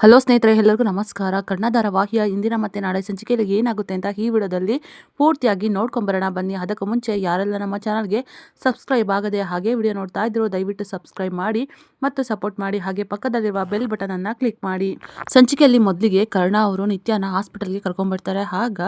Hello ಸ್ನೇಹಿತರೆ, ಎಲ್ಲರಿಗೂ ನಮಸ್ಕಾರ. ಕನ್ನಡ ವಾಹಿಯ ಇಂದಿನ ಮತ್ತೆ ನಾಳೆ ಸಂಚಿಕೆಯಲ್ಲಿ ಏನಾಗುತ್ತೆ ಅಂತ ಈ ವಿಡಿಯೋದಲ್ಲಿ ಪೂರ್ತಿಯಾಗಿ ನೋಡ್ಕೊಂಬರೋಣ. ಬನ್ನಿ, ಅದಕ್ಕೂ ಮುಂಚೆ ಯಾರೆಲ್ಲ ನಮ್ಮ ಚಾನಲ್ಗೆ ಸಬ್ಸ್ಕ್ರೈಬ್ ಆಗದೆ ಹಾಗೆ ವಿಡಿಯೋ ನೋಡ್ತಾ ಇದ್ರು ದಯವಿಟ್ಟು ಸಬ್ಸ್ಕ್ರೈಬ್ ಮಾಡಿ ಮತ್ತು ಸಪೋರ್ಟ್ ಮಾಡಿ. ಹಾಗೆ ಪಕ್ಕದಲ್ಲಿರುವ ಬೆಲ್ ಬಟನ್ ಅನ್ನ ಕ್ಲಿಕ್ ಮಾಡಿ. ಸಂಚಿಕೆಯಲ್ಲಿ ಮೊದಲಿಗೆ ಕರ್ಣ ಅವರು ನಿತ್ಯನ ಹಾಸ್ಪಿಟಲ್ಗೆ ಕರ್ಕೊಂಡ್ಬರ್ತಾರೆ ಆಗ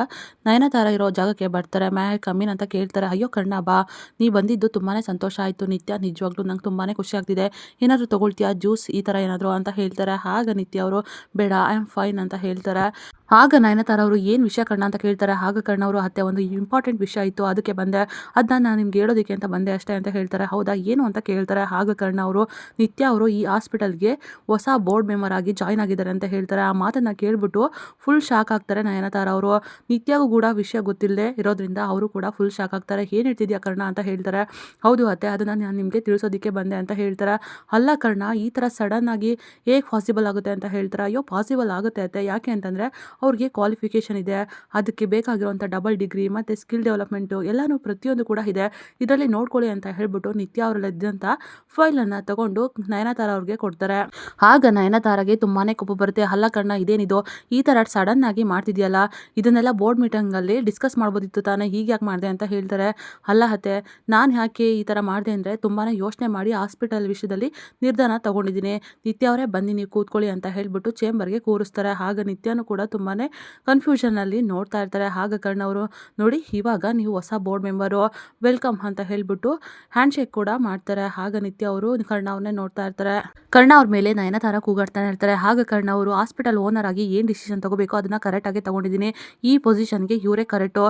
ನಯನತಾರ ಇರೋ ಜಾಗಕ್ಕೆ ಬರ್ತಾರೆ. ಮ್ಯಾ ಕಮ್ಮಿನ್ ಅಂತ ಕೇಳ್ತಾರೆ. ಅಯ್ಯೋ, ಕರ್ಣ ಬಾ. ನೀ ಬಂದಿದ್ದು ತುಂಬಾನೇ ಸಂತೋಷ ಆಯಿತು. ನಿತ್ಯ ನಿಜವಾಗ್ಲೂ ನಂಗೆ ತುಂಬಾನೇ ಖುಷಿ ಆಗ್ತಿದೆ. ಏನಾದರೂ ತಗೊಳ್ತೀಯಾ? ಜ್ಯೂಸ್ ಈ ಥರ ಏನಾದರೂ ಅಂತ ಹೇಳ್ತಾರೆ. ಆಗ ನಿತ್ಯ ಅವರು ಬೇಡ ಐ ಆಮ್ ಫೈನ್ ಅಂತ ಹೇಳ್ತಾರೆ. ಆಗ ನಯನತಾರ ಅವರು, ಏನು ವಿಷಯ ಕಣ್ಣ ಅಂತ ಕೇಳ್ತಾರೆ. ಆಗ ಕರ್ಣ ಅವರು, ಅತ್ತೆ, ಒಂದು ಇಂಪಾರ್ಟೆಂಟ್ ವಿಷಯ ಇತ್ತು, ಅದಕ್ಕೆ ಬಂದೆ. ಅದನ್ನ ನಾನು ನಿಮ್ಗೆ ಹೇಳೋದಕ್ಕೆ ಅಂತ ಬಂದೆ ಅಷ್ಟೇ ಅಂತ ಹೇಳ್ತಾರೆ. ಹೌದಾ, ಏನು ಅಂತ ಕೇಳ್ತಾರೆ. ಆಗ ಕರ್ಣ ಅವರು, ನಿತ್ಯ ಅವರು ಈ ಹಾಸ್ಪಿಟಲ್ಗೆ ಹೊಸ ಬೋರ್ಡ್ ಮೆಂಬರ್ ಆಗಿ ಜಾಯ್ನ್ ಆಗಿದ್ದಾರೆ ಅಂತ ಹೇಳ್ತಾರೆ. ಆ ಮಾತನ್ನ ಕೇಳ್ಬಿಟ್ಟು ಫುಲ್ ಶಾಕ್ ಆಗ್ತಾರೆ ನಯನತಾರ ಅವರು. ನಿತ್ಯಗೂ ಕೂಡ ವಿಷಯ ಗೊತ್ತಿಲ್ಲದೆ ಇರೋದ್ರಿಂದ ಅವರು ಕೂಡ ಫುಲ್ ಶಾಕ್ ಆಗ್ತಾರೆ. ಏನು ಹೇಳ್ತಿದ್ಯಾ ಕರ್ಣ ಅಂತ ಹೇಳ್ತಾರೆ. ಹೌದು ಅತ್ತೆ, ಅದನ್ನ ನಾನು ನಿಮಗೆ ತಿಳಿಸೋದಕ್ಕೆ ಬಂದೆ ಅಂತ ಹೇಳ್ತಾರೆ. ಅಲ್ಲ ಕರ್ಣ, ಈ ಥರ ಸಡನ್ ಆಗಿ ಹೇಗೆ ಪಾಸಿಬಲ್ ಆಗುತ್ತೆ ಅಂತ ಹೇಳ್ತಾರೆ. ಅಯ್ಯೋ ಪಾಸಿಬಲ್ ಆಗುತ್ತೆ ಅತ್ತೆ. ಯಾಕೆ ಅಂತಂದರೆ ಅವ್ರಿಗೆ ಕ್ವಾಲಿಫಿಕೇಷನ್ ಇದೆ, ಅದಕ್ಕೆ ಬೇಕಾಗಿರುವಂಥ ಡಬಲ್ ಡಿಗ್ರಿ ಮತ್ತು ಸ್ಕಿಲ್ ಡೆವಲಪ್ಮೆಂಟು ಎಲ್ಲನೂ ಪ್ರತಿಯೊಂದು ಕೂಡ ಇದೆ. ಇದರಲ್ಲಿ ನೋಡ್ಕೊಳ್ಳಿ ಅಂತ ಹೇಳ್ಬಿಟ್ಟು ನಿತ್ಯ ಅವರಲ್ಲಿದ್ದಂಥ ಫೈಲನ್ನು ತಗೊಂಡು ನಯನತಾರ ಅವ್ರಿಗೆ ಕೊಡ್ತಾರೆ. ಆಗ ನಯನತಾರಾಗೆ ತುಂಬಾ ಕೋಪ ಬರುತ್ತೆ. ಹಲ್ಲ ಕಣ್ಣ, ಇದೇನಿದು? ಈ ಥರ ಸಡನ್ ಆಗಿ ಮಾಡ್ತಿದ್ಯಲ್ಲ? ಇದನ್ನೆಲ್ಲ ಬೋರ್ಡ್ ಮೀಟಿಂಗಲ್ಲಿ ಡಿಸ್ಕಸ್ ಮಾಡ್ಬೋದಿತ್ತು ತಾನೇ? ಹೀಗೆ ಯಾಕೆ ಮಾಡಿದೆ ಅಂತ ಹೇಳ್ತಾರೆ. ಅಲ್ಲ ಹತ್ತೆ ನಾನು ಯಾಕೆ ಈ ಥರ ಮಾಡಿದೆ ಅಂದರೆ ತುಂಬಾ ಯೋಚನೆ ಮಾಡಿ ಹಾಸ್ಪಿಟಲ್ ವಿಷಯದಲ್ಲಿ ನಿರ್ಧಾರ ತಗೊಂಡಿದ್ದೀನಿ. ನಿತ್ಯ ಅವರೇ ಬನ್ನಿ, ನೀವು ಕೂತ್ಕೊಳ್ಳಿ ಅಂತ ಹೇಳ್ಬಿಟ್ಟು ಚೇಂಬರ್ಗೆ ಕೂರಿಸ್ತಾರೆ. ಆಗ ನಿತ್ಯನೂ ಕೂಡ ತುಂಬಾ ಕನ್ಫ್ಯೂಷನಲ್ಲಿ ನೋಡ್ತಾ ಇರ್ತಾರೆ. ಹಾಗೆ ಕಣ್ಣವರು ನೋಡಿ, ಇವಾಗ ನೀವು ಹೊಸ ಬೋರ್ಡ್ ಮೆಂಬರು ವೆಲ್ಕಮ್ ಅಂತ ಹೇಳ್ಬಿಟ್ಟು ಹ್ಯಾಂಡ್ ಶೇಕ್ ಕೂಡ ಮಾಡ್ತಾರೆ. ಆಗ ನಿತ್ಯ ಅವರು ಕರ್ಣ ಅವ್ರನ್ನೇ ನೋಡ್ತಾ ಇರ್ತಾರೆ. ಕರ್ಣ ಅವ್ರ ಮೇಲೆ ನಯನತಾರ ಕೂಗಾಡ್ತಾನೆ ಇರ್ತಾರೆ. ಹಾಗೆ ಕರ್ಣ ಅವರು ಹಾಸ್ಪಿಟಲ್ ಓನರ್ ಆಗಿ ಏನು ಡಿಸಿಷನ್ ತಗೋಬೇಕು ಅದನ್ನ ಕರೆಕ್ಟಾಗಿ ತಗೊಂಡಿದ್ದೀನಿ. ಈ ಪೊಸಿಷನ್ಗೆ ಇವರೇ ಕರೆಕ್ಟು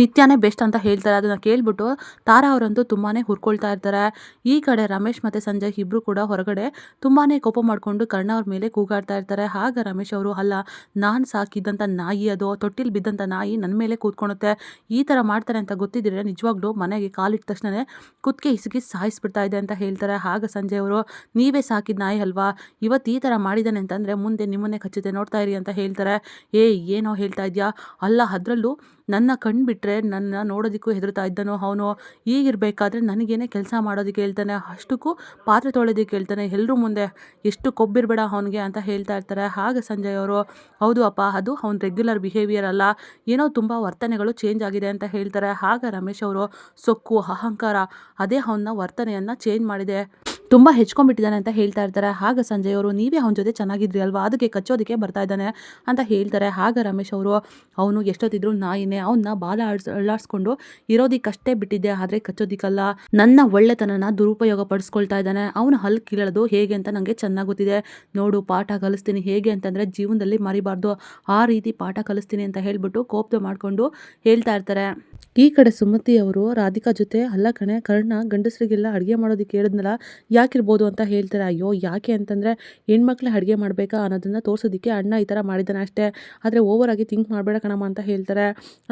ನಿತ್ಯನೇ ಬೆಸ್ಟ್ ಅಂತ ಹೇಳ್ತಾರೆ. ಅದನ್ನ ಕೇಳ್ಬಿಟ್ಟು ತಾರಾ ಅವರಂತೂ ತುಂಬಾನೇ ಹುರ್ಕೊಳ್ತಾ ಇರ್ತಾರೆ. ಈ ಕಡೆ ರಮೇಶ್ ಮತ್ತೆ ಸಂಜಯ್ ಇಬ್ರು ಕೂಡ ಹೊರಗಡೆ ತುಂಬಾನೇ ಕೋಪ ಮಾಡ್ಕೊಂಡು ಕರ್ಣ ಅವ್ರ ಮೇಲೆ ಕೂಗಾಡ್ತಾ ಇರ್ತಾರೆ. ಆಗ ರಮೇಶ್ ಅವರು, ಅಲ್ಲ, ನಾನು ಸಾಕಿದ್ದಂಥ ನಾಯಿ ಅದು, ತೊಟ್ಟಿಲ್ ಬಿದ್ದಂಥ ನಾಯಿ ನನ್ನ ಮೇಲೆ ಕೂತ್ಕೊಳುತ್ತೆ. ಈ ಥರ ಮಾಡ್ತಾರೆ ಅಂತ ಗೊತ್ತಿದ್ದರೆ ನಿಜವಾಗ್ಲೂ ಮನೆಗೆ ಕಾಲಿಟ್ಟ ತಕ್ಷಣನೇ ಕುತ್ತಿಗೆ ಹಿಸುಕಿ ಸಾಯಿಸ್ಬಿಡ್ತಾ ಇದೆ ಅಂತ ಹೇಳ್ತಾರೆ ಆಗ ಸಂಜಯ್ ಅವರು. ನೀವೇ ಸಾಕಿದ ನಾಯಿ ಅಲ್ವಾ? ಇವತ್ತು ಈ ಥರ ಮಾಡಿದ್ದಾನೆ ಅಂತಂದರೆ ಮುಂದೆ ನಿಮ್ಮನ್ನೇ ಖಚಿತ ನೋಡ್ತಾ ಇರಿ ಅಂತ ಹೇಳ್ತಾರೆ. ಏ, ಏನೋ ಹೇಳ್ತಾ ಇದೆಯಾ? ಅಲ್ಲ, ಅದರಲ್ಲೂ ನನ್ನ ಕಣ್ಣು ಬಿಟ್ಟರೆ ನನ್ನ ನೋಡೋದಕ್ಕೂ ಹೆದರ್ತಾ ಇದ್ದನೋ ಅವನು? ಈಗಿರಬೇಕಾದ್ರೆ ನನಗೇನೆ ಕೆಲಸ ಮಾಡೋದಕ್ಕೆ ಹೇಳ್ತಾನೆ, ಅಷ್ಟಕ್ಕೂ ಪಾತ್ರೆ ತೊಳೆಯೋದಕ್ಕೆ ಹೇಳ್ತಾನೆ ಎಲ್ಲರೂ ಮುಂದೆ. ಎಷ್ಟು ಕೊಬ್ಬಿರಬೇಡ ಅವನಿಗೆ ಅಂತ ಹೇಳ್ತಾ ಇರ್ತಾರೆ ಆಗ ಸಂಜಯ್ ಅವರು, ಹೌದು ಅಪ್ಪ, ಅದು ಅವ್ನ ರೆಗ್ಯುಲರ್ ಬಿಹೇವಿಯರ್ ಅಲ್ಲ, ಏನೋ ತುಂಬ ವರ್ತನೆಗಳು ಚೇಂಜ್ ಆಗಿದೆ ಅಂತ ಹೇಳ್ತಾರೆ. ಹಾಗೆ ರಮೇಶ್ ಅವರು, ಸೊಕ್ಕು, ಅಹಂಕಾರ, ಅದೇ ಅವನ ವರ್ತನೆಯನ್ನು ಚೇಂಜ್ ಮಾಡಿದೆ. ತುಂಬ ಹೆಚ್ಕೊಂಡ್ಬಿಟ್ಟಿದ್ದಾನೆ ಅಂತ ಹೇಳ್ತಾ ಇರ್ತಾರೆ. ಆಗ ಸಂಜಯ್ ಅವರು, ನೀವೇ ಅವನ ಜೊತೆ ಚೆನ್ನಾಗಿದ್ರಿ ಅಲ್ವಾ? ಅದಕ್ಕೆ ಕಚ್ಚೋದಕ್ಕೆ ಬರ್ತಾ ಇದ್ದಾನೆ ಅಂತ ಹೇಳ್ತಾರೆ. ಆಗ ರಮೇಶ್ ಅವರು, ಅವನು ಎಷ್ಟೊತ್ತಿದ್ರು ನಾಯಿನೇ ಅವನ್ನ ಬಾಲ ಆಡ್ಸ್, ಅಳ್ಳಾಡ್ಸ್ಕೊಂಡು ಇರೋದಕ್ಕಷ್ಟೇ ಬಿಟ್ಟಿದ್ದೆ. ಆದರೆ ಕಚ್ಚೋದಿಕ್ಕಲ್ಲ. ನನ್ನ ಒಳ್ಳೆತನನ ದುರುಪಯೋಗ ಪಡಿಸ್ಕೊಳ್ತಾ ಇದ್ದಾನೆ. ಅವನ ಹಲ್ಲು ಕೀಳೋದು ಹೇಗೆ ಅಂತ ನನಗೆ ಚೆನ್ನಾಗಿ ಗೊತ್ತಿದೆ. ನೋಡು, ಪಾಠ ಕಲಿಸ್ತೀನಿ. ಹೇಗೆ ಅಂತಂದರೆ ಜೀವನದಲ್ಲಿ ಮರಿಬಾರ್ದು. ಆ ರೀತಿ ಪಾಠ ಕಲಿಸ್ತೀನಿ ಅಂತ ಹೇಳ್ಬಿಟ್ಟು ಕೋಪ ಮಾಡಿಕೊಂಡು ಹೇಳ್ತಾ ಇರ್ತಾರೆ. ಈ ಕಡೆ ಸುಮತಿ ಅವರು, ರಾಧಿಕಾ ಜೊತೆ ಅಲ್ಲ ಕಣೆ. ಕರ್ಣ ಗಂಡಸರಿಗೆಲ್ಲ ಅಡುಗೆ ಮಾಡೋದಕ್ಕೆ ಹೇಳಿದ್ನಲ್ಲ ಯಾಕಿರ್ಬೋದು ಅಂತ ಹೇಳ್ತಾರೆ? ಅಯ್ಯೋ, ಯಾಕೆ ಅಂತಂದರೆ ಹೆಣ್ಮಕ್ಳು ಅಡುಗೆ ಮಾಡಬೇಕಾ ಅನ್ನೋದನ್ನು ತೋರಿಸೋದಕ್ಕೆ ಅಣ್ಣ ಈ ಥರ ಮಾಡಿದ್ದಾನೆ ಅಷ್ಟೇ. ಆದರೆ ಓವರಾಗಿ ಥಿಂಕ್ ಮಾಡಬೇಡ ಕಣಮ್ಮ ಅಂತ ಹೇಳ್ತಾರೆ.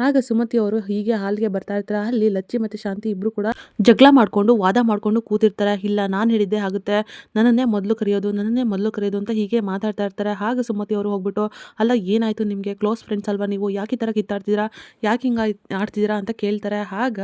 ಆಗ ಸುಮತಿ ಅವರು ಹೀಗೆ ಹಾಲಿಗೆ ಬರ್ತಾ ಇರ್ತಾರೆ. ಅಲ್ಲಿ ಲಚ್ಚಿ ಮತ್ತು ಶಾಂತಿ ಇಬ್ಬರು ಕೂಡ ಜಗಳ ಮಾಡಿಕೊಂಡು, ವಾದ ಮಾಡಿಕೊಂಡು ಕೂತಿರ್ತಾರೆ. ಇಲ್ಲ, ನಾನು ಹೇಳಿದ್ದೆ ಆಗುತ್ತೆ. ನನ್ನನ್ನೇ ಮೊದಲು ಕರೆಯೋದು, ನನ್ನನ್ನೇ ಮೊದಲು ಕರೆಯೋದು ಅಂತ ಹೀಗೆ ಮಾತಾಡ್ತಾ ಇರ್ತಾರೆ. ಆಗ ಸುಮತಿ ಅವರು ಹೋಗ್ಬಿಟ್ಟು, ಅಲ್ಲ, ಏನಾಯಿತು ನಿಮಗೆ? ಕ್ಲೋಸ್ ಫ್ರೆಂಡ್ಸ್ ಅಲ್ವಾ ನೀವು? ಯಾಕೆ ಈ ಥರ ಕಿತ್ತಾಡ್ತಿದ್ದೀರಾ? ಯಾಕೆ ಹಿಂಗೆ ಆಡ್ತಿದ್ದೀರಾ ಅಂತ ಕೇಳ್ತಾರೆ. ಆಗ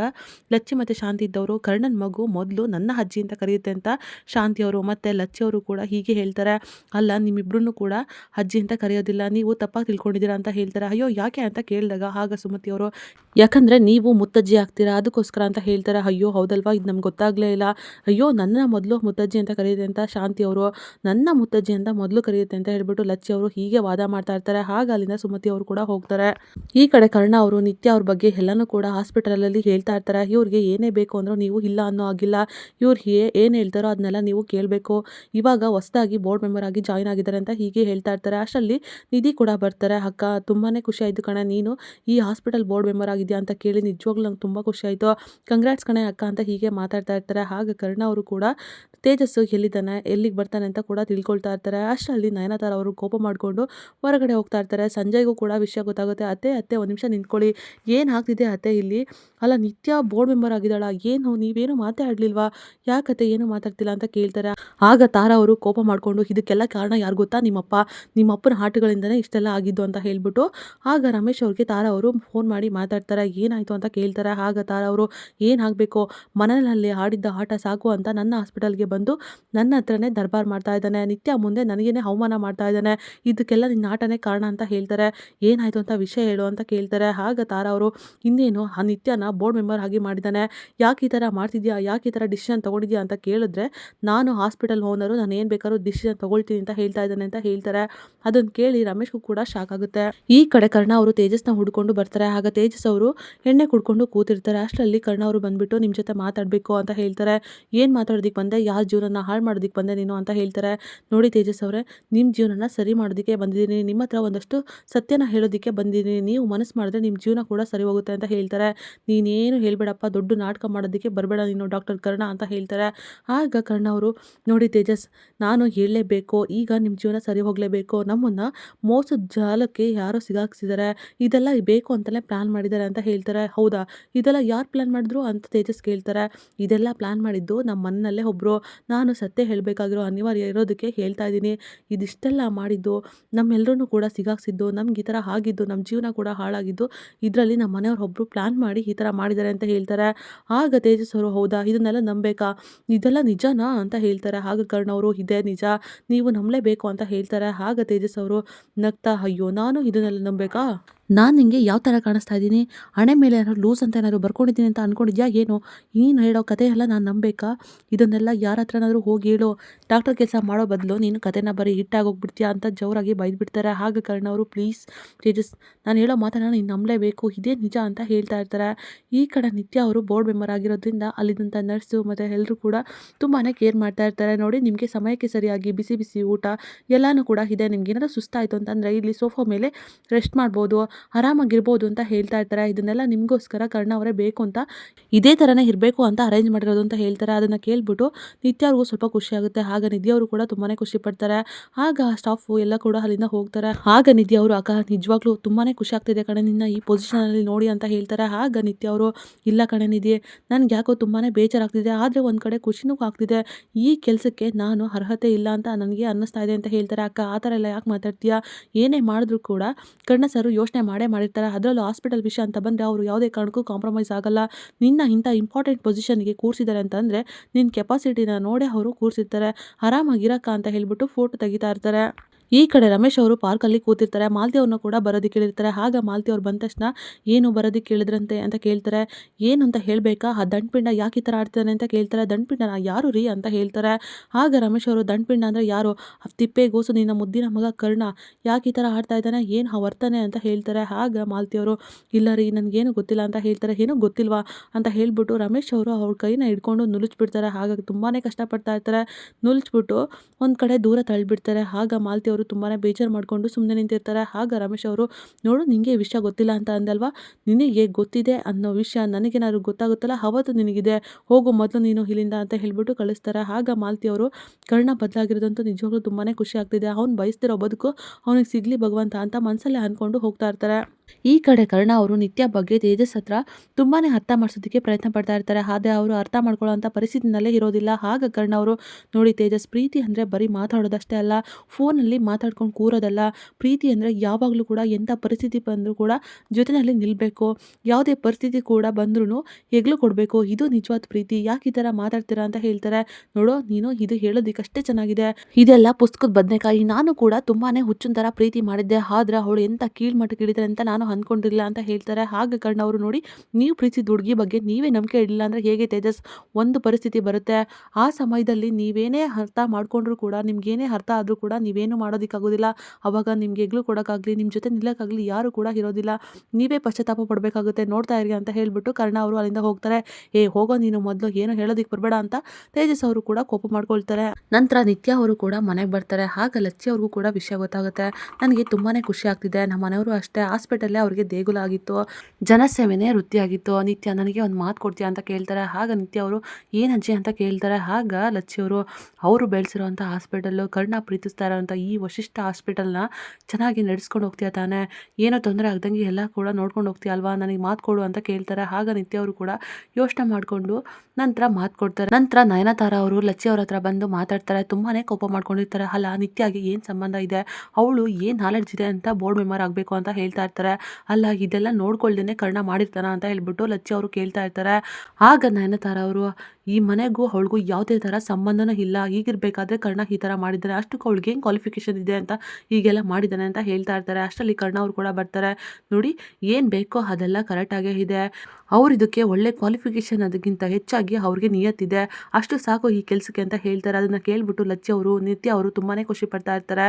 ಲಚ್ಚಿ ಮತ್ತು ಶಾಂತಿ ಇದ್ದವರು, ಕರ್ಣನ್ ಮಗು ಮೊದಲು ನನ್ನ ಅಜ್ಜಿ ಅಂತ ಕರೆಯುತ್ತೆ ಅಂತ ಶಾಂತಿಯವರು ಮತ್ತು ಲಚ್ಚಿಯವರು ಕೂಡ ಹೀಗೆ ಹೇಳ್ತಾರೆ, ಅಲ್ಲ ನಿಮ್ಮಿಬ್ರು ಕೂಡ ಅಜ್ಜಿ ಅಂತ ಕರೆಯೋದಿಲ್ಲ, ನೀವು ತಪ್ಪಾಗಿ ತಿಳ್ಕೊಂಡಿದ್ದೀರಾ ಅಂತ ಹೇಳ್ತಾರೆ. ಅಯ್ಯೋ, ಯಾಕೆ ಅಂತ ಕೇಳಿದಾಗ ಆಗ ಸುಮತಿಯವರು ಯಾಕಂದರೆ ನೀವು ಮುತ್ತಜ್ಜಿ ಆಗ್ತೀರಾ, ಅದಕ್ಕೋಸ್ಕರ ಅಂತ ಹೇಳ್ತಾರೆ. ಅಯ್ಯೋ, ಹೌದಲ್ವಾ, ಇದು ನಮ್ಗೆ ಗೊತ್ತಾಗಲೇ ಇಲ್ಲ. ಅಯ್ಯೋ, ನನ್ನ ಮೊದಲು ಮುತ್ತಜ್ಜಿ ಅಂತ ಕರೆಯುತ್ತೆ ಅಂತ ಶಾಂತಿಯವರು ನನ್ನ ಮುತ್ತಜ್ಜಿ ಅಂತ ಮೊದಲು ಕರೆಯುತ್ತೆ ಅಂತ ಹೇಳ್ಬಿಟ್ಟು ಲಚ್ಚಿ ಅವರು ಹೀಗೆ ವಾದ ಮಾಡ್ತಾ ಇರ್ತಾರೆ. ಹಾಗ ಅಲ್ಲಿಂದ ಸುಮತಿ ಅವರು ಕೂಡ ಹೋಗ್ತಾರೆ. ಈ ಕಡೆ ಕರ್ಣ ಅವರು, ನಿತ್ಯ ಅವ್ರ ಬಗ್ಗೆ ಎಲ್ಲನೂ ಕೂಡ ಹಾಸ್ಪಿಟಲಲ್ಲಿ ಹೇಳ್ತಾ ಇರ್ತಾರೆ. ಇವ್ರಿಗೆ ಏನೇ ಬೇಕು ಅಂದರೂ ನೀವು ಇಲ್ಲ ಅನ್ನೋ ಆಗಿಲ್ಲ ಇವ್ರು ಏನು ಹೇಳ್ತಾರೋ ಅದನ್ನೆಲ್ಲ ನೀವು ಕೇಳಬೇಕು. ಇವಾಗ ಹೊಸದಾಗಿ ಬೋರ್ಡ್ ಮೆಂಬರ್ ಆಗಿ ಜಾಯ್ನ್ ಆಗಿದ್ದಾರೆ ಅಂತ ಹೀಗೆ ಹೇಳ್ತಾ ಇರ್ತಾರೆ. ಅಷ್ಟರಲ್ಲಿ ನಿಧಿ ಕೂಡ ಬರ್ತಾರೆ. ಅಕ್ಕ ತುಂಬಾ ಖುಷಿ ಆಯಿತು ಕಣ, ನೀನು ಈ ಹಾಸ್ಪಿಟಲ್ ಬೋರ್ಡ್ ಮೆಂಬರ್ ಆಗಿದೆಯಾ ಅಂತ ಕೇಳಿ ನಿಜವಾಗ್ಲೂ ನಂಗೆ ತುಂಬ ಖುಷಿ ಆಯಿತು. ಕಂಗ್ರಾಟ್ಸ್ ಕಣೆ ಅಕ್ಕ ಅಂತ ಹೀಗೆ ಮಾತಾಡ್ತಾ ಇರ್ತಾರೆ. ಹಾಗೆ ಕರ್ಣ ಅವರು ಕೂಡ ತೇಜಸ್ಸು ಎಲ್ಲಿದ್ದಾನೆ, ಎಲ್ಲಿಗೆ ಬರ್ತಾನೆ ಅಂತ ಕೂಡ ತಿಳ್ಕೊಳ್ತಾ ಇರ್ತಾರೆ. ಅಷ್ಟರಲ್ಲಿ ನಯನತಾರ ಅವರು ಕೋಪ ಮಾಡಿಕೊಂಡು ಹೊರಗಡೆ ಹೋಗ್ತಾ ಇರ್ತಾರೆ. ಸಂಜಯ್ಗೂ ಕೂಡ ವಿಷಯ ಗೊತ್ತಾಗುತ್ತೆ. ಅತ್ತೆ ಅತ್ತೆ ಒಂದು ನಿಮಿಷ ನಿಂತ್ಕೊಳ್ಳಿ. ಏನು ಆಗ್ತಿದೆ ಅತ್ತೆ ಇಲ್ಲಿ? ಅಲ್ಲ ನಿತ್ಯ ಬೋರ್ಡ್ ಮೆಂಬರ್ ಆಗಿದ್ದಾಳ? ಏನು? ನೀವೇನು ಮಾತಾಡಲಿಲ್ವಾ? ಯಾಕತ್ತೆ ಏನು ಮಾತಾಡ್ತಿಲ್ಲ? ಅಂತ ಕೇಳ್ತಾರೆ. ಆಗ ತಾರ ಅವರು ಕೋಪ ಮಾಡಿಕೊಂಡು, ಇದಕ್ಕೆಲ್ಲ ಕಾರಣ ಯಾರು ಗೊತ್ತಾ? ನಿಮ್ಮಪ್ಪ, ನಿಮ್ಮಪ್ಪನ ಆಟಗಳಿಂದನೇ ಇಷ್ಟೆಲ್ಲ ಆಗಿದ್ದು ಅಂತ ಹೇಳ್ಬಿಟ್ಟು, ಆಗ ರಮೇಶ್ ಅವ್ರಿಗೆ ತಾರ ಅವರು ಫೋನ್ ಮಾಡಿ ಮಾತಾಡ್ತಾರೆ. ಏನಾಯಿತು ಅಂತ ಕೇಳ್ತಾರೆ. ಆಗ ತಾರ ಅವರು ಏನಾಗಬೇಕು ಮನೆಯಲ್ಲಿ ಆಡಿದ್ದ ಆಟ ಸಾಕು ಅಂತ ನನ್ನ ಹಾಸ್ಪಿಟಲ್ಗೆ ಬಂದು ನನ್ನ ಹತ್ರನೇ ದರ್ಬಾರ್ ಮಾಡ್ತಾ ಇದ್ದಾನೆ. ನಿತ್ಯ ಮುಂದೆ ನನಗೇನೆ ಅವಮಾನ ಮಾಡ್ತಾ ಇದ್ದಾನೆ. ಇದಕ್ಕೆಲ್ಲ ನಿನ್ನ ಆಟನೇ ಕಾರಣ ಅಂತ ಹೇಳ್ತಾರೆ. ಏನಾಯಿತು ಅಂತ ವಿಷಯ ಹೇಳು ಅಂತ ಕೇಳ್ತಾರೆ. ಆಗ ತಾರ ಅವರು, ಇನ್ನೇನು? ಆ ನಿತ್ಯನ ಬೋರ್ಡ್ ಮೆಂಬರ್ ಆಗಿ ಮಾಡಿದ್ದಾನೆ. ಯಾಕೆ ಈ ಥರ ಮಾಡ್ತಿದ್ಯಾ? ಯಾಕೆ ಈ ಥರ ಡಿಸಿಷನ್ ತೊಗೊಂಡಿದ್ಯಾ? ಅಂತ ಕೇಳಿದ್ರೆ ನಾನು ಹಾಸ್ಪಿಟಲ್ ಓನರು, ನಾನು ಏನು ಬೇಕಾದ್ರೂ ಡಿಸಿಷನ್ ತೊಗೊಳ್ತೀನಿ ಅಂತ ಹೇಳ್ತಾ ಇದ್ದಾನೆ ಅಂತ ಹೇಳ್ತಾರೆ. ಅದನ್ನು ಕೇಳಿ ರಮೇಶ್ಗೂ ಕೂಡ ಶಾಕ್ ಆಗುತ್ತೆ. ಈ ಕಡೆ ಕರ್ಣ ಅವರು ತೇಜಸ್ನ ಹುಡ್ಕೊಂಡು ಬರ್ತಾರೆ. ಆಗ ತೇಜಸ್ ಅವರು ಎಣ್ಣೆ ಕುಡ್ಕೊಂಡು ಕೂತಿರ್ತಾರೆ. ಅಷ್ಟರಲ್ಲಿ ಕರ್ಣ ಅವರು ಬಂದ್ಬಿಟ್ಟು ನಿಮ್ಮ ಜೊತೆ ಮಾತಾಡಬೇಕು ಅಂತ ಹೇಳ್ತಾರೆ. ಏನು ಮಾತಾಡೋದಕ್ಕೆ ಬಂದೆ? ಯಾರ ಜೀವನನ ಹಾಳು ಮಾಡೋದಕ್ಕೆ ಬಂದೆ ನೀನು ಅಂತ ಹೇಳ್ತಾರೆ. ನೋಡಿ ತೇಜಸ್ ಅವರೇ ನಿಮ್ಮ ಜೀವನನ ಸರಿ ಮಾಡೋದಕ್ಕೆ ಬಂದಿದ್ದೀನಿ. ನಿಮ್ಮ ಹತ್ರ ಒಂದಷ್ಟು ಸತ್ಯನ ಹೇಳೋದಕ್ಕೆ ಬಂದಿದ್ದೀನಿ. ನೀವು ಮನಸ್ಸು ಮಾಡಿದ್ರೆ ನಿಮ್ಮ ಜೀವನ ಕೂಡ ಸರಿ ಹೋಗುತ್ತೆ ಅಂತ ಹೇಳ್ತಾರೆ. ನೀನೇನು ಹೇಳಬೇಡಪ್ಪ, ದೊಡ್ಡ ನಾಟಕ ಮಾಡೋದಕ್ಕೆ ಬರಬೇಡ ನೀನು ಡಾಕ್ಟರ್ ಕರ್ಣ ಅಂತ ಹೇಳ್ತಾರೆ. ಆಗ ಕರ್ಣ ಅವರು, ನೋಡಿ ತೇಜಸ್, ನಾನು ಹೇಳಲೇಬೇಕು, ಈಗ ನಿಮ್ಮ ಜೀವನ ಸರಿ ಹೋಗಲೇಬೇಕು. ನಮ್ಮನ್ನು ಮೋಸದ ಜಾಲಕ್ಕೆ ಯಾರೋ ಸಿಗಾಕ್ಸಿದ್ದಾರೆ ಇದೆಲ್ಲ ಬೇಕು ಅಂತಲೇ ಪ್ಲ್ಯಾನ್ ಮಾಡಿದ್ದಾರೆ ಅಂತ ಹೇಳ್ತಾರೆ. ಹೌದಾ? ಇದೆಲ್ಲ ಯಾರು ಪ್ಲ್ಯಾನ್ ಮಾಡಿದ್ರು ಅಂತ ತೇಜಸ್ ಕೇಳ್ತಾರೆ. ಇದೆಲ್ಲ ಪ್ಲ್ಯಾನ್ ಮಾಡಿದ್ದು ನಮ್ಮ ಮನೆಯಲ್ಲೇ ಒಬ್ಬರು ನಾನು ಸತ್ಯ ಹೇಳಬೇಕಾಗಿರೋ ಅನಿವಾರ್ಯ ಇರೋದಕ್ಕೆ ಹೇಳ್ತಾ ಇದ್ದೀನಿ. ಇದಿಷ್ಟೆಲ್ಲ ಮಾಡಿದ್ದು ನಮ್ಮೆಲ್ಲರೂ ಕೂಡ ಸಿಗಾಕ್ಸಿದ್ದು, ನಮ್ಗೆ ಈ ಥರ ಆಗಿದ್ದು ನಮ್ಮ ಜೀವನ ಕೂಡ ಹಾಳಾಗಿದ್ದು, ಇದರಲ್ಲಿ ನಮ್ಮ ಮನೆಯವ್ರು ಒಬ್ಬರು ಪ್ಲ್ಯಾನ್ ಮಾಡಿ ಈ ಥರ ಮಾಡಿದ್ದಾರೆ ಅಂತ ಹೇಳ್ತಾರೆ. ಆಗ ತೇಜಸ್ ಅವರು, ಹೌದಾ? ಇದನ್ನೆಲ್ಲ ನಂಬೇಕಾ? ಇದೆಲ್ಲ ನಿಜನಾ ಅಂತ ಹೇಳ್ತಾರೆ. ಹಾಗೆ ಕರ್ಣ ಅವರು, ಇದೇ ನಿಜ, ನೀವು ನಂಬಲೇಬೇಕು ಅಂತ ಹೇಳ್ತಾರೆ. ಹಾಗೆ ತೇಜಸ್ ಅವರು ನಗ್ತಾ, ಅಯ್ಯೋ, ನಾನು ಇದನ್ನೆಲ್ಲ ನಂಬೇಕಾ ನಾನು ನಿಂಗೆ ಯಾವ ಥರ ಕಾಣಿಸ್ತಾ ಇದ್ದೀನಿ? ಹಣೆ ಮೇಲೆ ಏನಾದ್ರು ಲೂಸ್ ಅಂತ ಏನಾದ್ರು ಬರ್ಕೊಂಡಿದ್ದೀನಿ ಅಂತ ಅಂದ್ಕೊಂಡಿದ್ಯಾ ಏನು? ನೀನು ಹೇಳೋ ಕತೆ ಎಲ್ಲ ನಾನು ನಂಬೇಕಾ? ಇದನ್ನೆಲ್ಲ ಯಾರ ಹತ್ರನಾದ್ರೂ ಹೋಗಿ ಹೇಳು. ಡಾಕ್ಟರ್ ಕೆಲಸ ಮಾಡೋ ಬದಲು ನೀನು ಕತೆನ ಬರೀ ಹಿಟ್ಟಾಗೋಗ್ಬಿಡ್ತೀಯಾ ಅಂತ ಜೋರಾಗಿ ಬೈದ್ಬಿಡ್ತಾರೆ. ಹಾಗೆ ಕಾರಣ ಅವರು ಪ್ಲೀಸ್ ತೇಜಸ್, ನಾನು ಹೇಳೋ ಮಾತನ್ನು ನೀನು ನಂಬಲೇಬೇಕು. ಇದೇ ನಿಜ ಅಂತ ಹೇಳ್ತಾ ಇರ್ತಾರೆ. ಈ ಕಡೆ ನಿತ್ಯ ಅವರು ಬೋರ್ಡ್ ಮೆಂಬರ್ ಆಗಿರೋದ್ರಿಂದ ಅಲ್ಲಿದ್ದಂಥ ನರ್ಸು ಮತ್ತು ಎಲ್ಲರೂ ಕೂಡ ತುಂಬಾ ಕೇರ್ ಮಾಡ್ತಾ ಇರ್ತಾರೆ. ನೋಡಿ, ನಿಮಗೆ ಸಮಯಕ್ಕೆ ಸರಿಯಾಗಿ ಬಿಸಿ ಬಿಸಿ ಊಟ ಎಲ್ಲಾನು ಕೂಡ ಇದೆ. ನಿಮ್ಗೆ ಏನಾದರೂ ಸುಸ್ತಾಯಿತು ಅಂತಂದರೆ ಇಲ್ಲಿ ಸೋಫಾ ಮೇಲೆ ರೆಸ್ಟ್ ಮಾಡ್ಬೋದು. ಆರಾಮಾಗಿರ್ಬೋದು ಅಂತ ಹೇಳ್ತಾ ಇರ್ತಾರೆ. ಇದನ್ನೆಲ್ಲ ನಿಮಗೋಸ್ಕರ ಕರ್ಣ ಅವರೇ ಬೇಕು ಅಂತ ಇದೇ ಥರನೇ ಇರಬೇಕು ಅಂತ ಅರೇಂಜ್ ಮಾಡಿರೋದು ಅಂತ ಹೇಳ್ತಾರೆ. ಅದನ್ನು ಕೇಳಿಬಿಟ್ಟು ನಿತ್ಯ ಅವ್ರಿಗೂ ಸ್ವಲ್ಪ ಖುಷಿ ಆಗುತ್ತೆ. ಆಗ ನಿಧಿ ಅವರು ಕೂಡ ತುಂಬಾ ಖುಷಿ ಪಡ್ತಾರೆ. ಆಗ ಸ್ಟಾಫು ಎಲ್ಲ ಕೂಡ ಅಲ್ಲಿಂದ ಹೋಗ್ತಾರೆ. ಆಗ ನಿಧಿ ಅವರು ಅಕ್ಕ ನಿಜವಾಗ್ಲೂ ತುಂಬಾ ಖುಷಿ ಆಗ್ತಿದೆ ಕಣೆ ನಿನ್ನ ಈ ಪೊಸಿಷನಲ್ಲಿ ನೋಡಿ ಅಂತ ಹೇಳ್ತಾರೆ. ಆಗ ನಿತ್ಯ ಅವರು, ಇಲ್ಲ ಕಣೆ ನಿಧಿ, ನನಗೆ ಯಾಕೋ ತುಂಬಾ ಬೇಜಾರಾಗ್ತಿದೆ. ಆದರೆ ಒಂದು ಕಡೆ ಖುಷಿನೂ ಆಗ್ತಿದೆ. ಈ ಕೆಲಸಕ್ಕೆ ನಾನು ಅರ್ಹತೆ ಇಲ್ಲ ಅಂತ ನನಗೆ ಅನ್ನಿಸ್ತಾ ಇದೆ ಅಂತ ಹೇಳ್ತಾರೆ. ಅಕ್ಕ, ಆ ಥರ ಎಲ್ಲ ಯಾಕೆ ಮಾತಾಡ್ತೀಯಾ? ಏನೇ ಮಾಡಿದ್ರು ಕೂಡ ಕಣ್ಣ ಸರ್ ಯೋಚನೆ ಮಾಡೇ ಮಾಡಿರ್ತಾರೆ. ಅದರಲ್ಲೂ ಹಾಸ್ಪಿಟಲ್ ವಿಷಯ ಅಂತ ಬಂದರೆ ಅವರು ಯಾವುದೇ ಕಾರಣಕ್ಕೂ ಕಾಂಪ್ರಮೈಸ್ ಆಗಲ್ಲ. ನಿನ್ನ ಇಂಥ ಇಂಪಾರ್ಟೆಂಟ್ ಪೊಸಿಷನ್ಗೆ ಕೂರಿಸಿದ್ದಾರೆ ಅಂತಂದರೆ ನಿನ್ನ ಕೆಪಾಸಿಟಿನ ನೋಡೇ ಅವರು ಕೂರಿಸಿರ್ತಾರೆ. ಆರಾಮಾಗಿರಕ್ಕ ಅಂತ ಹೇಳ್ಬಿಟ್ಟು ಫೋಟೋ ತೆಗಿತಾ ಇರ್ತಾರೆ. ಈ ಕಡೆ ರಮೇಶ್ ಅವರು ಪಾರ್ಕಲ್ಲಿ ಕೂತಿರ್ತಾರೆ. ಮಾಲತಿ ಅವ್ರನ್ನ ಕೂಡ ಬರೋದಕ್ಕೆ ಕೇಳಿರ್ತಾರೆ ಆಗ ಮಾಲತಿ ಅವ್ರು ಬಂದ ತಕ್ಷಣ ಏನು ಬರೋದಕ್ಕೆ ಕೇಳಿದ್ರಂತೆ ಅಂತ ಕೇಳ್ತಾರೆ. ಏನು ಅಂತ ಹೇಳಬೇಕಾ? ಆ ದಂಡಪಿಂಡ ಯಾಕೆ ಈ ಥರ ಆಡ್ತಾನೆ ಅಂತ ಕೇಳ್ತಾರೆ. ದಂಡಪಿಂಡನ ಯಾರು ರೀ ಅಂತ ಹೇಳ್ತಾರೆ. ಆಗ ರಮೇಶ್ ಅವರು, ದಂಡಪಿಂಡ ಅಂದರೆ ಯಾರು? ತಿಪ್ಪೆ ಗೋಸು ನಿನ್ನ ಮುದ್ದಿನ ಮಗ ಕರ್ಣ. ಯಾಕೆ ಈ ಥರ ಆಡ್ತಾ ಇದ್ದಾನೆ? ಏನು ವರ್ತನೆ ಅಂತ ಹೇಳ್ತಾರೆ. ಆಗ ಮಾಲತಿ ಅವರು ಇಲ್ಲ ರೀ, ನನಗೇನು ಗೊತ್ತಿಲ್ಲ ಅಂತ ಹೇಳ್ತಾರೆ. ಏನೂ ಗೊತ್ತಿಲ್ವಾ ಅಂತ ಹೇಳಿಬಿಟ್ಟು ರಮೇಶ್ ಅವರು ಅವ್ರ ಕೈನ ಹಿಡ್ಕೊಂಡು ನುಲಿಸ್ಬಿಡ್ತಾರೆ ಹಾಗಾಗಿ ತುಂಬಾ ಕಷ್ಟಪಡ್ತಾ ಇರ್ತಾರೆ. ನುಲಿಸ್ಬಿಟ್ಟು ಒಂದು ಕಡೆ ದೂರ ತಳ್ಳಿಬಿಡ್ತಾರೆ. ಆಗ ಮಾಲತಿ ಅವರು ತುಂಬಾ ಬೇಜಾರು ಮಾಡಿಕೊಂಡು ಸುಮ್ಮನೆ ನಿಂತಿರ್ತಾರೆ. ಆಗ ರಮೇಶ್ ಅವರು, ನೋಡು ನಿನಗೆ ವಿಷಯ ಗೊತ್ತಿಲ್ಲ ಅಂತ ಅಂದಲ್ವಾ? ನಿನಗೆ ಗೊತ್ತಿದೆ ಅನ್ನೋ ವಿಷಯ ನನಗೇನಾದ್ರು ಗೊತ್ತಾಗುತ್ತಲ್ಲ? ಅವತ್ತು ನಿನಗಿದೆ. ಹೋಗು, ಮೊದಲು ನೀನು ಇಲ್ಲಿಂದ ಅಂತ ಹೇಳ್ಬಿಟ್ಟು ಕಳಿಸ್ತಾರೆ. ಆಗ ಮಾಲ್ತಿ ಅವರು, ಕರ್ಣ ಬದಲಾಗಿರೋದಂತೂ ನಿಜವಾಗ್ಲೂ ತುಂಬಾ ಖುಷಿ ಆಗ್ತಿದೆ. ಅವ್ನು ಬಯಸ್ತಿರೋ ಬದುಕು ಅವನಿಗೆ ಸಿಗಲಿ ಭಗವಂತ ಅಂತ ಮನಸ್ಸಲ್ಲೇ ಅಂದ್ಕೊಂಡು ಹೋಗ್ತಾ ಇರ್ತಾರೆ. ಈ ಕಡೆ ಕರ್ಣ ಅವರು ನಿತ್ಯ ಬಗ್ಗೆ ತೇಜಸ್ ಹತ್ರ ತುಂಬಾ ಅರ್ಥ ಮಾಡಿಸೋದಕ್ಕೆ ಪ್ರಯತ್ನ ಪಡ್ತಾ ಇರ್ತಾರೆ. ಆದರೆ ಅವರು ಅರ್ಥ ಮಾಡ್ಕೊಳ್ಳೋ ಅಂಥ ಪರಿಸ್ಥಿತಿನಲ್ಲೇ ಇರೋದಿಲ್ಲ. ಹಾಗೆ ಕರ್ಣ ಅವರು ನೋಡಿ ತೇಜಸ್, ಪ್ರೀತಿ ಅಂದರೆ ಬರೀ ಮಾತಾಡೋದಷ್ಟೇ ಅಲ್ಲ, ಫೋನಲ್ಲಿ ಮಾತಾಡ್ಕೊಂಡು ಕೂರೋದಲ್ಲ. ಪ್ರೀತಿ ಅಂದರೆ ಯಾವಾಗಲೂ ಕೂಡ ಎಂಥ ಪರಿಸ್ಥಿತಿ ಬಂದರೂ ಕೂಡ ಜೊತೆಯಲ್ಲಿ ನಿಲ್ಲಬೇಕು ಯಾವುದೇ ಪರಿಸ್ಥಿತಿ ಕೂಡ ಬಂದ್ರೂ ಹೆಗ್ಲು ಕೊಡಬೇಕು. ಇದು ನಿಜವಾದ ಪ್ರೀತಿ. ಯಾಕೆ ಈ ಥರ ಮಾತಾಡ್ತೀರಾ ಅಂತ ಹೇಳ್ತಾರೆ. ನೋಡೋ, ನೀನು ಇದು ಹೇಳೋದಕ್ಕಷ್ಟೇ ಚೆನ್ನಾಗಿದೆ. ಇದೆಲ್ಲ ಪುಸ್ತಕದ ಬದನೆಕಾಯಿ. ನಾನು ಕೂಡ ತುಂಬಾ ಹುಚ್ಚಿನ ಥರ ಪ್ರೀತಿ ಮಾಡಿದ್ದೆ. ಆದ್ರೆ ಅವಳು ಎಂಥ ಕೀಳ್ಮಟ್ಟಕ್ಕೆ ಇಳಿತಾರೆ ಅಂತ ನಾನು ಅಂದ್ಕೊಂಡಿರಲಿಲ್ಲ ಅಂತ ಹೇಳ್ತಾರೆ. ಹಾಗೆ ಕರ್ಣ ಅವರು ನೋಡಿ, ನೀವು ಪ್ರೀತಿಸಿದ ಹುಡುಗಿ ಬಗ್ಗೆ ನೀವೇ ನಂಬಿಕೆ ಇಡಲಿಲ್ಲ ಅಂದರೆ ಹೇಗೆ ತೇಜಸ್? ಒಂದು ಪರಿಸ್ಥಿತಿ ಬರುತ್ತೆ. ಆ ಸಮಯದಲ್ಲಿ ನೀವೇನೇ ಅರ್ಥ ಮಾಡಿಕೊಂಡ್ರು ಕೂಡ, ನಿಮ್ಗೇನೇ ಅರ್ಥ ಆದರೂ ಕೂಡ ನೀವೇನು ಮಾಡೋದಕ್ಕಾಗೋದಿಲ್ಲ. ಅವಾಗ ನಿಮ್ಗೆ ಎಗ್ಲು ಕೊಡೋಕ್ಕಾಗಲಿ ನಿಮ್ಮ ಜೊತೆ ನಿಲ್ಲಕ್ಕಾಗಲಿ ಯಾರು ಕೂಡ ಇರೋದಿಲ್ಲ. ನೀವೇ ಪಶ್ಚಾತ್ತಾಪ ಪಡಬೇಕಾಗುತ್ತೆ. ನೋಡ್ತಾ ಇರಿ ಅಂತ ಹೇಳ್ಬಿಟ್ಟು ಕರ್ಣ ಅವರು ಅಲ್ಲಿಂದ ಹೋಗ್ತಾರೆ. ಏ, ಹೋಗೋ ನೀನು ಮೊದಲು, ಏನು ಹೇಳೋದಕ್ಕೆ ಬರಬೇಡ ಅಂತ ತೇಜಸ್ ಅವರು ಕೂಡ ಕೋಪ ಮಾಡ್ಕೊಳ್ತಾರೆ. ನಂತರ ನಿತ್ಯ ಅವರು ಕೂಡ ಮನೆಗೆ ಬರ್ತಾರೆ. ಹಾಗೆ ಲಚ್ಚಿ ಅವ್ರಿಗೂ ಕೂಡ ವಿಷಯ ಗೊತ್ತಾಗುತ್ತೆ. ನನಗೆ ತುಂಬಾ ಖುಷಿ ಆಗ್ತಿದೆ. ನಮ್ಮ ಮನೆಯವರು ಅಷ್ಟೇ. ಹಾಸ್ಪಿಟಲ್ ಅಷ್ಟರಲ್ಲೇ ಅವ್ರಿಗೆ ದೇಗುಲ ಆಗಿತ್ತು ಜನಸೇವೆನೇ ವೃತ್ತಿಯಾಗಿತ್ತು, ನಿತ್ಯ ನನಗೆ ಒಂದು ಮಾತು ಕೊಡ್ತೀಯಾ ಅಂತ ಕೇಳ್ತಾರೆ. ಆಗ ನಿತ್ಯ ಅವರು ಏನು ಅಜ್ಜಿ ಅಂತ ಕೇಳ್ತಾರೆ. ಆಗ ಲಚ್ಚಿಯವರು ಅವರು ಬೆಳೆಸಿರುವಂಥ ಹಾಸ್ಪಿಟಲ್ಲು, ಕರ್ಣ ಪ್ರೀತಿಸ್ತಾ ಇರೋವಂಥ ಈ ವಶಿಷ್ಠ ಹಾಸ್ಪಿಟಲ್ನ ಚೆನ್ನಾಗಿ ನಡೆಸ್ಕೊಂಡು ಹೋಗ್ತೀಯ ತಾನೇ? ಏನೋ ತೊಂದರೆ ಆಗ್ದಂಗೆ ಎಲ್ಲ ಕೂಡ ನೋಡ್ಕೊಂಡು ಹೋಗ್ತೀಯ ಅಲ್ವಾ? ನನಗೆ ಮಾತು ಕೊಡು ಅಂತ ಕೇಳ್ತಾರೆ. ಆಗ ನಿತ್ಯ ಅವರು ಕೂಡ ಯೋಚನೆ ಮಾಡಿಕೊಂಡು ನಂತರ ಮಾತು ಕೊಡ್ತಾರೆ. ನಂತರ ನಯನತಾರ ಅವರು ಲಚ್ಚಿ ಅವ್ರ ಹತ್ರ ಬಂದು ಮಾತಾಡ್ತಾರೆ. ತುಂಬಾ ಕೋಪ ಮಾಡ್ಕೊಂಡಿರ್ತಾರೆ. ಅಲ್ಲ ನಿತ್ಯಾಗೆ ಏನು ಸಂಬಂಧ ಇದೆ? ಅವಳು ಏನು ನಾಲೆಡ್ಜ್ ಇದೆ ಅಂತ ಬೋರ್ಡ್ ಮೆಂಬರ್ ಆಗಬೇಕು ಅಂತ ಹೇಳ್ತಾ ಇರ್ತಾರೆ. ಅಲ್ಲ, ಇದೆಲ್ಲ ನೋಡ್ಕೊಳ್ದೇನೆ ಕರ್ಣ ಮಾಡಿರ್ತಾನ ಅಂತ ಹೇಳ್ಬಿಟ್ಟು ಲಚ್ಚಿ ಅವರು ಕೇಳ್ತಾ ಇರ್ತಾರೆ. ಆಗ ನಯನತಾರ ಅವರು, ಈ ಮನೆಗೂ ಅವಳಿಗೂ ಯಾವುದೇ ಥರ ಸಂಬಂಧನೂ ಇಲ್ಲ. ಈಗಿರಬೇಕಾದ್ರೆ ಕರ್ಣ ಈ ಥರ ಮಾಡಿದ್ದಾರೆ ಅಷ್ಟಕ್ಕೆ ಅವಳಿಗೆ ಏನು ಕ್ವಾಲಿಫಿಕೇಷನ್ ಇದೆ ಅಂತ ಹೀಗೆಲ್ಲ ಮಾಡಿದ್ದಾನೆ ಅಂತ ಹೇಳ್ತಾ ಇರ್ತಾರೆ. ಅಷ್ಟರಲ್ಲಿ ಕರ್ಣ ಅವರು ಕೂಡ ಬರ್ತಾರೆ. ನೋಡಿ, ಏನು ಬೇಕೋ ಅದೆಲ್ಲ ಕರೆಕ್ಟಾಗೇ ಇದೆ. ಅವ್ರು ಇದಕ್ಕೆ ಒಳ್ಳೆ ಕ್ವಾಲಿಫಿಕೇಶನ್ ಅದಕ್ಕಿಂತ ಹೆಚ್ಚಾಗಿ ಅವ್ರಿಗೆ ನಿಯತ್ತಿದೆ ಅಷ್ಟು ಸಾಕು ಈ ಕೆಲಸಕ್ಕೆ ಅಂತ ಹೇಳ್ತಾರೆ. ಅದನ್ನು ಕೇಳಿಬಿಟ್ಟು ಲಚ್ಚಿ ಅವರು, ನಿತ್ಯ ಅವರು ತುಂಬಾ ಖುಷಿ ಪಡ್ತಾ ಇರ್ತಾರೆ.